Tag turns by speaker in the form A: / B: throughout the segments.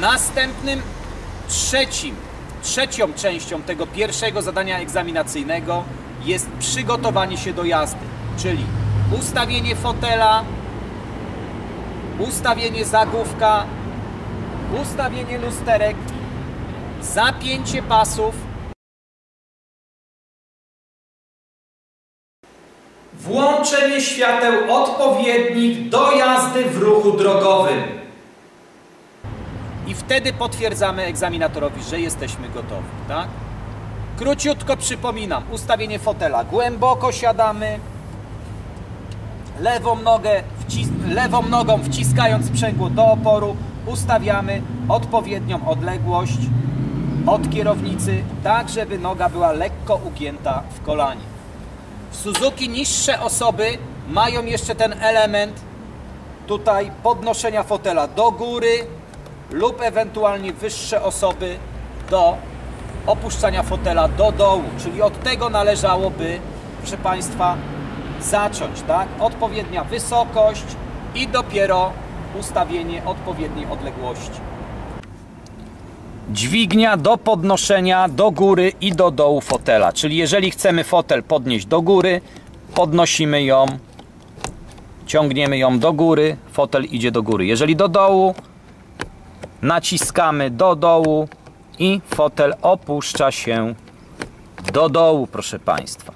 A: Następnym trzecim, trzecią częścią tego pierwszego zadania egzaminacyjnego jest przygotowanie się do jazdy, czyli ustawienie fotela, ustawienie zagłówka, ustawienie lusterek, zapięcie pasów, włączenie świateł odpowiednich do jazdy w ruchu drogowym. I wtedy potwierdzamy egzaminatorowi, że jesteśmy gotowi, tak? Króciutko przypominam, ustawienie fotela. Głęboko siadamy, lewą, nogę lewą nogą wciskając sprzęgło do oporu, ustawiamy odpowiednią odległość od kierownicy, tak żeby noga była lekko ugięta w kolanie. W Suzuki niższe osoby mają jeszcze ten element tutaj podnoszenia fotela do góry lub ewentualnie wyższe osoby do opuszczania fotela do dołu, czyli od tego należałoby, proszę Państwa, zacząć, tak? Odpowiednia wysokość i dopiero ustawienie odpowiedniej odległości. Dźwignia do podnoszenia do góry i do dołu fotela, czyli jeżeli chcemy fotel podnieść do góry, podnosimy ją, ciągniemy ją do góry, fotel idzie do góry. Jeżeli do dołu, naciskamy do dołu i fotel opuszcza się do dołu, proszę Państwa.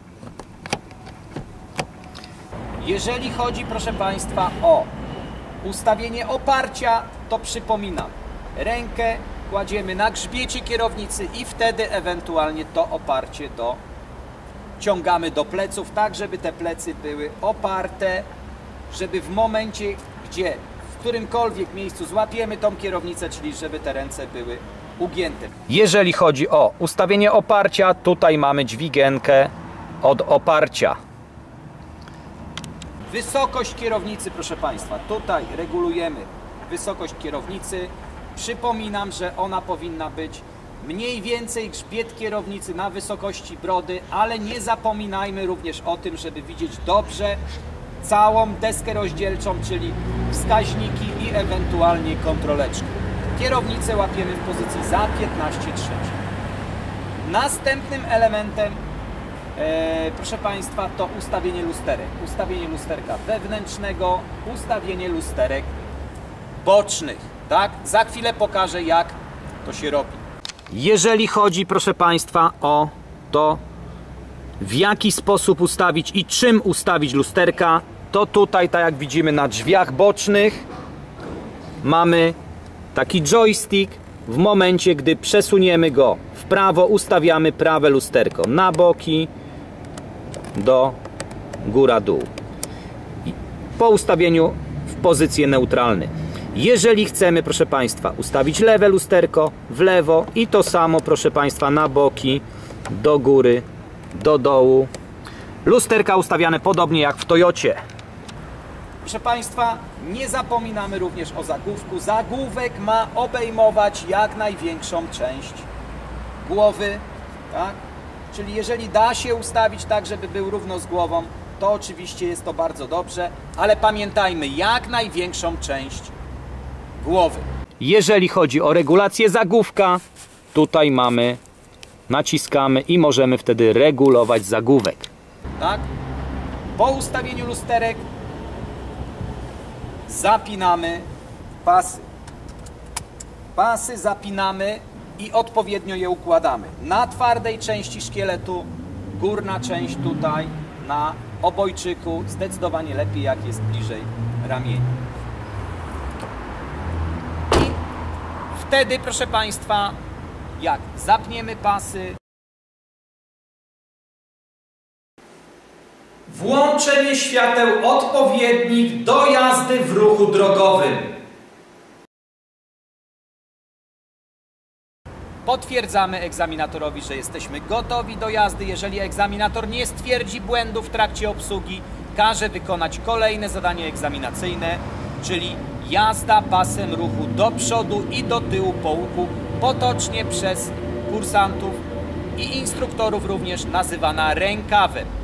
A: Jeżeli chodzi, proszę Państwa, o ustawienie oparcia, to przypominam, rękę kładziemy na grzbiecie kierownicy i wtedy ewentualnie to oparcie do ciągamy do pleców, tak żeby te plecy były oparte, żeby w momencie, gdzie którymkolwiek miejscu złapiemy tą kierownicę, czyli żeby te ręce były ugięte. Jeżeli chodzi o ustawienie oparcia, tutaj mamy dźwigienkę od oparcia. Wysokość kierownicy, proszę Państwa, tutaj regulujemy wysokość kierownicy. Przypominam, że ona powinna być mniej więcej grzbiet kierownicy na wysokości brody, ale nie zapominajmy również o tym, żeby widzieć dobrze całą deskę rozdzielczą, czyli wskaźniki i ewentualnie kontroleczki. Kierownicę łapiemy w pozycji za 15 trzecich. Następnym elementem E, proszę Państwa, to ustawienie lusterek. Ustawienie lusterka wewnętrznego, ustawienie lusterek bocznych. Tak? Za chwilę pokażę, jak to się robi. Jeżeli chodzi, proszę Państwa, o to, w jaki sposób ustawić i czym ustawić lusterka, to tutaj, tak jak widzimy na drzwiach bocznych, mamy taki joystick. W momencie, gdy przesuniemy go w prawo, ustawiamy prawe lusterko na boki, do góra-dół. Po ustawieniu w pozycje neutralne. Jeżeli chcemy, proszę Państwa, ustawić lewe lusterko w lewo i to samo, proszę Państwa, na boki, do góry, do dołu. Lusterka ustawiane podobnie jak w Toyocie. Proszę Państwa, nie zapominamy również o zagłówku. Zagłówek ma obejmować jak największą część głowy, tak? Czyli jeżeli da się ustawić tak, żeby był równo z głową, to oczywiście jest to bardzo dobrze, ale pamiętajmy, jak największą część głowy. Jeżeli chodzi o regulację zagłówka, tutaj mamy, naciskamy i możemy wtedy regulować zagłówek. Tak? Po ustawieniu lusterek zapinamy pasy. Pasy zapinamy i odpowiednio je układamy. Na twardej części szkieletu, górna część tutaj, na obojczyku, zdecydowanie lepiej jak jest bliżej ramienia. I wtedy, proszę Państwa, jak zapniemy pasy, włączenie świateł odpowiednich do jazdy w ruchu drogowym. Potwierdzamy egzaminatorowi, że jesteśmy gotowi do jazdy. Jeżeli egzaminator nie stwierdzi błędu w trakcie obsługi, każe wykonać kolejne zadanie egzaminacyjne, czyli jazda pasem ruchu do przodu i do tyłu po łuku, potocznie przez kursantów i instruktorów również nazywana rękawem.